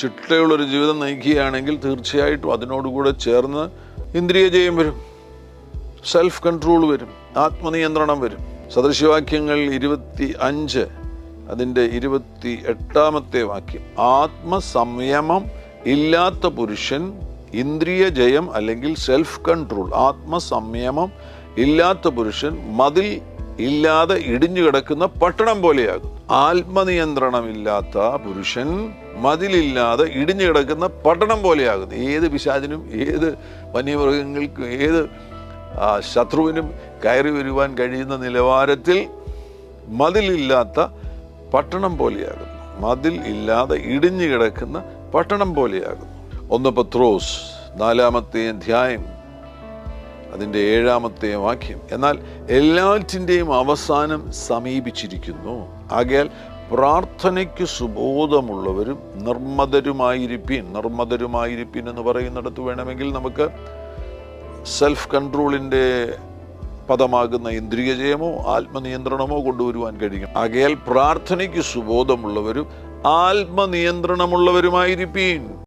ചിട്ടയുള്ളൊരു ജീവിതം നയിക്കുകയാണെങ്കിൽ തീർച്ചയായിട്ടും അതിനോടുകൂടെ ചേർന്ന് ഇന്ദ്രിയ ജയം വരും. സെൽഫ് കൺട്രോൾ വരും. ആത്മനിയന്ത്രണം വരും. സദൃശവാക്യങ്ങൾ ഇരുപത്തി അഞ്ച് അതിന്റെ ഇരുപത്തി എട്ടാമത്തെ വാക്യം. ആത്മസംയമം ഇല്ലാത്ത പുരുഷൻ ഇന്ദ്രിയ ജയം അല്ലെങ്കിൽ സെൽഫ് കൺട്രോൾ ആത്മസംയമം ഇല്ലാത്ത പുരുഷൻ മതിൽ ഇല്ലാതെ ഇടിഞ്ഞു കിടക്കുന്ന പട്ടണം പോലെയാകും. ആത്മനിയന്ത്രണമില്ലാത്ത പുരുഷൻ മതിലില്ലാതെ ഇടിഞ്ഞു കിടക്കുന്ന പട്ടണം പോലെയാകുന്നു. ഏത് പിശാചിനും ഏത് വന്യമൃഗങ്ങൾക്കും ഏത് ശത്രുവിനും കയറി വരുവാൻ കഴിയുന്ന നിലവാരത്തിൽ മതിലില്ലാത്ത പട്ടണം പോലെയാകുന്നു. മതിൽ ഇല്ലാതെ ഇടിഞ്ഞു കിടക്കുന്ന പട്ടണം പോലെയാകുന്നു. ഒന്ന് പത്രോസ് നാലാമത്തെ അധ്യായം. അതിന്റെ ഏഴാമത്തെ വാക്യം എന്നാൽ എല്ലാറ്റിന്റെയും അവസാനം സമീപിച്ചിരിക്കുന്നു. ആകയാൽ പ്രാർത്ഥനയ്ക്ക് സുബോധമുള്ളവരും നിർമ്മതരുമായിരിപ്പീൻ. നിർമ്മതരുമായിരിപ്പീൻ എന്ന് പറയുന്നിടത്ത് വേണമെങ്കിൽ നമുക്ക് സെൽഫ് കൺട്രോളിന്റെ പദമാകുന്ന ഇന്ദ്രിയജയമോ ആത്മനിയന്ത്രണമോ കൊണ്ടുവരുവാൻ കഴിയും. ആകയാൽ പ്രാർത്ഥനയ്ക്ക് സുബോധമുള്ളവരും ആത്മനിയന്ത്രണമുള്ളവരുമായിരിപ്പീൻ.